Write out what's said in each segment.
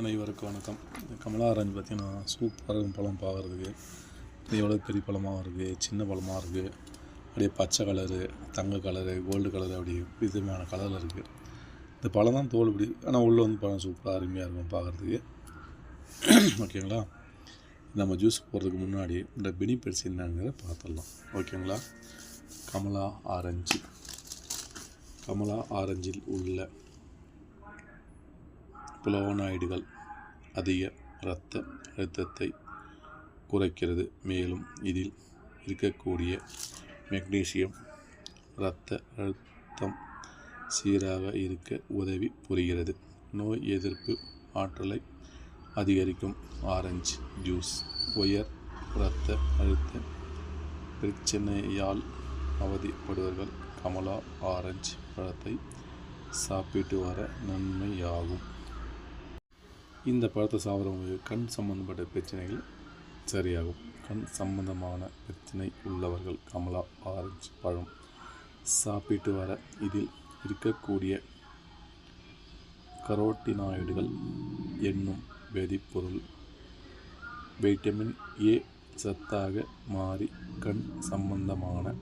அனைவருக்கும் வணக்கம். இந்த கமலா ஆரஞ்சு பார்த்தீங்கன்னா சூப்பராக இருக்கும் பழம் பார்க்குறதுக்கு. இது எவ்வளோ பெரிய பழமாக இருக்குது சின்ன பழமாக இருக்குது அப்படியே பச்சை கலரு தங்க கலரு கோல்டு கலரு அப்படி விதமான கலரில் இருக்குது இந்த பழம் தான் தோல் இப்படி ஆனால் உள்ளே வந்து பழம் சூப்பராக அருமையாக இருக்கும் பார்க்குறதுக்கு. ஓகேங்களா நம்ம ஜூஸ் போடுறதுக்கு முன்னாடி இந்த பெனிஃபிட்ஸ் என்னங்கிறத பார்த்துடலாம். ஓகேங்களா கமலா ஆரஞ்சு கமலா ஆரஞ்சில் உள்ள புளோனாய்டுகள் அதிக இரத்த அழுத்தத்தை குறைக்கிறது. மேலும் இதில் இருக்கக்கூடிய மெக்னீசியம் இரத்த அழுத்தம் சீராக இருக்க உதவி புரிகிறது. நோய் எதிர்ப்பு ஆற்றலை அதிகரிக்கும் ஆரஞ்சு ஜூஸ் உயர் இரத்த அழுத்த பிரச்சனையால் அவதிப்படுவர்கள் கமலா ஆரஞ்சு பழத்தை சாப்பிட்டு வர நன்மையாகும். இந்த பழத்தை சாப்பிட்றவங்க கண் சம்பந்தப்பட்ட பிரச்சனைகள் சரியாகும். கண் சம்பந்தமான பிரச்சனை உள்ளவர்கள் கமலா ஆரஞ்சு பழம் சாப்பிட்டு வர இதில் இருக்கக்கூடிய கரோட்டினாய்டுகள் என்னும் வேதிப்பொருள் வைட்டமின் ஏ சத்தாக மாறி கண் சம்பந்தமான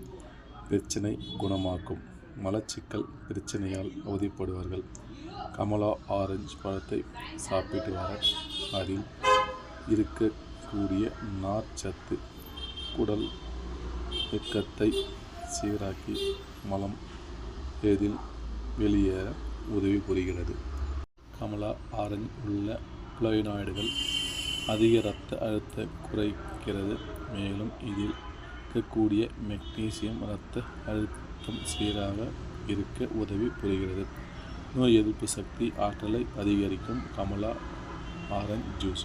பிரச்சனை குணமாக்கும். மலச்சிக்கல் பிரச்சனையால் அவதிப்படுவார்கள். கமலா ஆரஞ்சு பழத்தை சாப்பிட்டு வர அதில் இருக்கக்கூடிய நார்ச்சத்து குடல் இயக்கத்தை சீராக்கி மலம் எதில் வெளியேற உதவி புரிகிறது. கமலா ஆரஞ்சு உள்ள புளவினாய்டுகள் அதிக இரத்த அழுத்த குறைக்கிறது. மேலும் இதில் இருக்கக்கூடிய மெக்னீசியம் இரத்த அழுத்தம் சீராக இருக்க உதவி புரிகிறது. நோய் எதிர்ப்பு சக்தி ஆற்றலை அதிகரிக்கும் கமலா ஆரஞ்சு ஜூஸ்.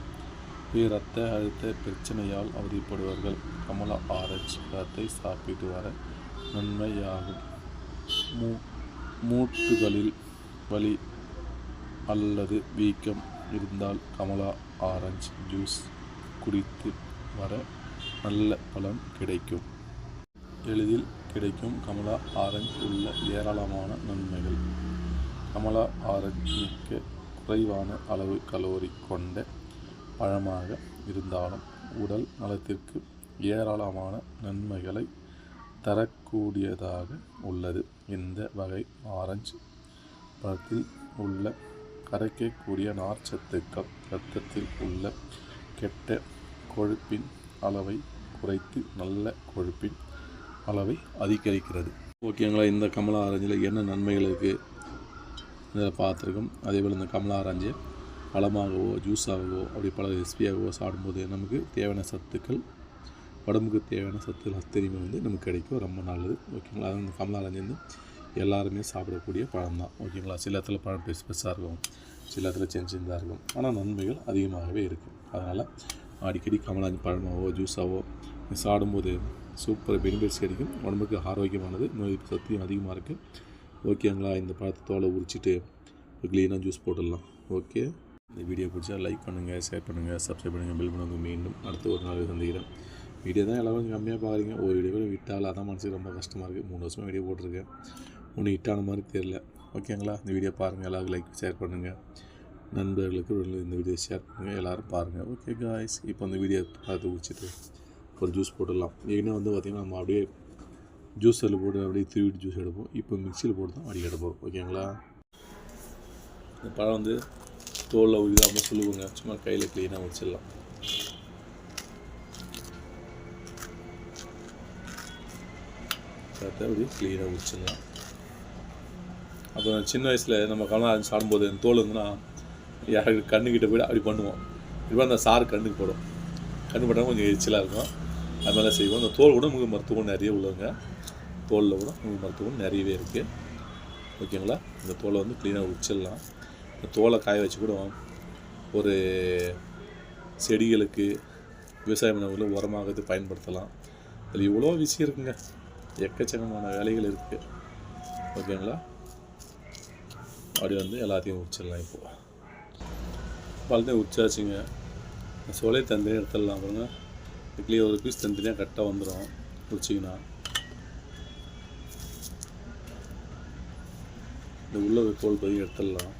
இரத்த அழுத்த பிரச்சனையால் அவதிப்படுவர்கள் கமலா ஆரஞ்சு பழத்தை சாப்பிட்டு வர நன்மையாகும். மூ மூட்டுகளில் வலி அல்லது வீக்கம் இருந்தால் கமலா ஆரஞ்சு ஜூஸ் குடித்து வர நல்ல பலன் கிடைக்கும். எளிதில் கிடைக்கும். கமலா ஆரஞ்சு உள்ள ஏராளமான நன்மைகள். கமலா ஆரஞ்சு மிக்க குறைவான அளவு கலோரி கொண்ட பழமாக இருந்தாலும் உடல் நலத்திற்கு ஏராளமான நன்மைகளை தரக்கூடியதாக உள்ளது. இந்த வகை ஆரஞ்சு பழத்தில் உள்ள கரைக்கக்கூடிய நார்ச்சத்துக்கள் இரத்தத்தில் உள்ள கெட்ட கொழுப்பின் அளவை குறைத்து நல்ல கொழுப்பின் அளவை அதிகரிக்கிறது. ஓகேங்களா இந்த கமலா ஆரஞ்சில் என்ன நன்மைகள் இருக்குது இதில் பார்த்துருக்கோம். அதேபோல் இந்த கமலா ஆரஞ்சை பழமாகவோ ஜூஸாகவோ அப்படி பல ரெசிபியாகவோ சாப்பிடும்போது நமக்கு தேவையான சத்துக்கள் உடம்புக்கு தேவையான சத்துக்கள் அத்தனையுமே வந்து நமக்கு கிடைக்கும். ரொம்ப நல்லது. ஓகேங்களா? அது இந்த கமலா ஆரஞ்சு வந்து எல்லாருமே சாப்பிடக்கூடிய பழம் தான். ஓகேங்களா? சில இடத்துல பழம் பெருசு பெருசாக இருக்கும். சில இடத்துல சின்ன சின்னதாக இருக்கும். ஆனால் நன்மைகள் அதிகமாகவே இருக்கும் அதனால் அடிக்கடி கமலாஞ்சி பழமாவோ ஜூஸாவோ சாப்பிடும்போது சூப்பர் பெனிஃபிட்ஸ் கிடைக்கும். உடம்புக்கு ஆரோக்கியமானது நோய் எதிர்ப்பு சக்தியும் அதிகமாக இருக்குது ஓகேங்களா இந்த பழத்தை தோலை உரிச்சிட்டு க்ளீனாக ஜூஸ் போட்டுடலாம். ஓகே இந்த வீடியோ பிடிச்சா லைக் பண்ணுங்கள் ஷேர் பண்ணுங்கள் சப்ஸ்கிரைப் பண்ணுங்கள் பில் பண்ணுங்கள் மீண்டும் அடுத்த ஒரு நாள் சந்திக்கிறேன். வீடியோ தான் எல்லாரும் கொஞ்சம் கம்மியாக பார்க்குறீங்க ஒரு வீடியோ விட்டால் அதான் மனசுக்கு ரொம்ப கஷ்டமாக இருக்குது மூணு வருஷமாக வீடியோ போட்டிருக்கேன். ஒன்று ஹிட்டான மாதிரி தெரில ஓகேங்களா இந்த வீடியோ பாருங்கள் எல்லாருக்கும் லைக் ஷேர் பண்ணுங்கள் நண்பர்களுக்கு இந்த வீடியோ ஷேர் பண்ணுங்கள் எல்லோரும் பாருங்கள் ஓகே காய்ஸ் இப்போ அந்த வீடியோ பார்த்து குடிச்சிட்டு ஒரு ஜூஸ் போட்டுடலாம். ஏன்னா வந்து பார்த்திங்கன்னா நம்ம அப்படியே ஜூஸரில் போட்டு அப்படியே திருவிட்டு ஜூஸ் எடுப்போம். இப்போ மிக்சியில் போட்டு தான் அடி எடுப்போம் ஓகேங்களா இந்த பழம் வந்து தோலில் உரிதாமல் சொல்லுவோங்க சும்மா கையில் க்ளீனாக வச்சிடலாம் பார்த்து அப்படியே க்ளீனாக வச்சிடலாம் அப்புறம் சின்ன வயசில் நம்ம கவனம் சாப்பிடும்போது தோல் இருந்துன்னா யாருக்கு கண்ணுக்கிட்ட போய்ட்டு அப்படி பண்ணுவோம். இப்போ அந்த சாறு கண்ணுக்கு போடும். கண்ணு போட்டால் கொஞ்சம் எரிச்சலாக இருக்கும். அது மாதிரிலாம் செய்வோம். அந்த தோல் கூட முக மருத்துவம் நிறைய உள்ளதுங்க. தோலில் கூட முக மருத்துவம் நிறையவே இருக்குது ஓகேங்களா? இந்த தோலை வந்து க்ளீனாக உச்சிடலாம் இந்த தோலை காய வச்சு கூட ஒரு செடிகளுக்கு விவசாய உணவுகளை உரமாகிறது பயன்படுத்தலாம். அதில் இவ்வளோ விஷயம் இருக்குங்க. எக்கச்சக்கமான வேலைகள் இருக்குது ஓகேங்களா? அப்படி வந்து எல்லாத்தையும் உரிச்சிடலாம் இப்போது பழத்தையும் உச்சாச்சுங்க. சோலை தந்தனே எடுத்துடலாம் பாருங்க. இட்லி ஒரு பீஸ் தனித்தனியாக கரெக்டாக வந்துடும் உரிச்சிங்கன்னா இந்த உள்ள கோல் பதிவு எடுத்துடலாம்.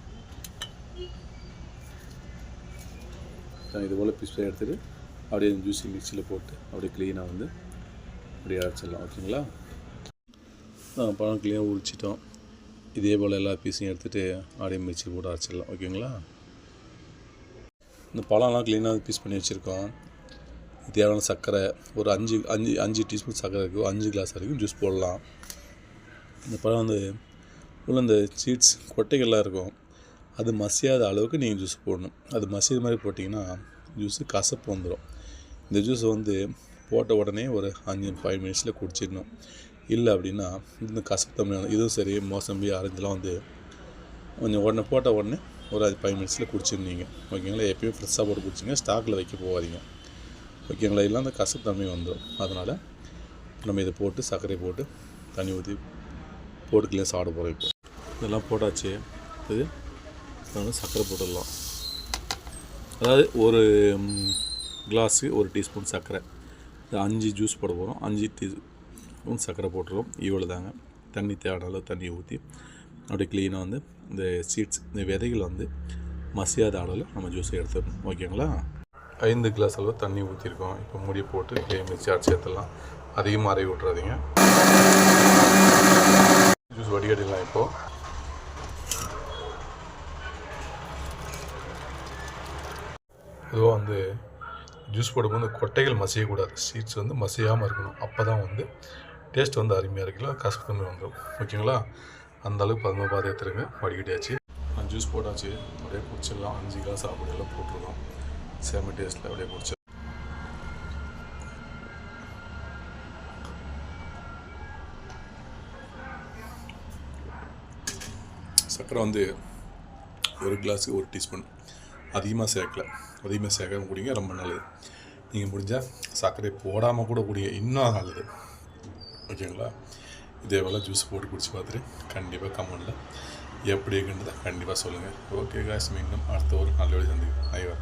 இது போல் பீஸ் எடுத்துகிட்டு அப்படியே ஜூஸி மிக்சியில் போட்டு அப்படியே க்ளீனாக வந்து அப்படியே அரைச்சிடலாம். ஓகேங்களா? பழம் க்ளீனாக உரிச்சிட்டோம். இதே போல் எல்லா பீஸையும் எடுத்துகிட்டு அப்படியே மிக்சி போட்டு அரைச்சிடலாம். ஓகேங்களா? இந்த பழம்லாம் க்ளீனாக பீஸ் பண்ணி வச்சுருக்கோம். தேவையான சர்க்கரை ஒரு அஞ்சு அஞ்சு அஞ்சு டீஸ்பூன் சர்க்கரை இருக்கும். அஞ்சு கிளாஸ் வரைக்கும் ஜூஸ் போடலாம். இந்த பழம் வந்து உள்ள இந்த சீட்ஸ் கொட்டைகள்லாம் இருக்கும். அது மசியாத அளவுக்கு நீங்கள் ஜூஸ் போடணும். அது மசிய மாதிரி போட்டிங்கன்னா ஜூஸு கசப்பு வந்துடும் இந்த ஜூஸை வந்து போட்ட உடனே ஒரு அஞ்சு ஃபைவ் மினிட்ஸில் குடிச்சிடணும். இல்லை அப்படின்னா இந்த கசப்பு தமிழ் இதுவும் சரி மோசம்பி ஆரஞ்செலாம் வந்து கொஞ்சம் உடனே போட்ட உடனே ஒரு அது ஃபைவ் மினிட்ஸில் குடிச்சிருந்தீங்க. ஓகேங்களா? எப்பயும் ஃப்ரெஷ்ஷாக போட்டு குடிச்சிங்க ஸ்டாக்கில் வைக்க போகாதீங்க. ஓகேங்களா? இல்லை அந்த கசப்பு தன்மை வந்துடும் அதனால் நம்ம இதை போட்டு சர்க்கரை போட்டு தண்ணி ஊற்றி போட்டுக்கலாம் சாப்பிட போகிறோம் இப்போ. இதெல்லாம் போட்டாச்சு. இது அதனால் சர்க்கரை போட்டுடலாம். அதாவது ஒரு கிளாஸு ஒரு டீஸ்பூன் சர்க்கரை. இது அஞ்சு ஜூஸ் போட போகிறோம் அஞ்சு டீ ஸ்பூன் சர்க்கரை போட்டுருவோம் இவ்வளோ தாங்க தண்ணி தேவையான அளவு தண்ணியை ஊற்றி அப்படியே க்ளீனாக வந்து இந்த சீட்ஸ் இந்த விதைகள் வந்து மசியாத அளவில் நம்ம ஜூஸை எடுத்துடணும். ஓகேங்களா ஐந்து கிளாஸ் அளவு தண்ணி ஊற்றிருக்கோம் இப்போ மூடி போட்டு க்ளீன் மிக்சி அரைச்சி சேர்த்துடலாம் அதிகமாக அரைவி விட்றாதீங்க ஜூஸ் வடிகட்டிடலாம் இப்போது இதுவாக வந்து ஜூஸ் போடும்போது கொட்டைகள் மசியக்கூடாது. சீட்ஸ் வந்து மசியாமல் இருக்கணும். அப்போ தான் வந்து டேஸ்ட் வந்து அருமையாக இருக்குல்ல? கசப்பு தன்மை வந்துடும் ஓகேங்களா அந்தளவுக்கு பதுமை பதமாக பார்த்து எடுத்துருங்க வடிகட்டியாச்சு ஜூஸ் போட்டாச்சு. அப்படியே குடிச்சிடலாம். அஞ்சு கிளாஸ் அப்படியெல்லாம் போட்டிருக்கோம் சேம டேஸ்ட்டில் அப்படியே குடிச்சு. சர்க்கரை வந்து ஒரு கிளாஸுக்கு ஒரு டீஸ்பூன் அதிகமாக சேர்க்கல. அதிகமாக சேர்க்காம குடிங்க ரொம்ப நல்லது. நீங்கள் முடிஞ்சால் சர்க்கரை போடாமல் கூட குடிங்க. இன்னும் நல்லது. ஓகேங்களா? இதே போல் ஜூஸ் போட்டு குடிச்சு பார்த்துட்டு கண்டிப்பாக கமெண்டில் எப்படி இருக்குன்றதை கண்டிப்பாக சொல்லுங்கள் ஓகே காசு மீண்டும் அடுத்த ஒரு நல்ல வழி சந்திக்கும். ஐயா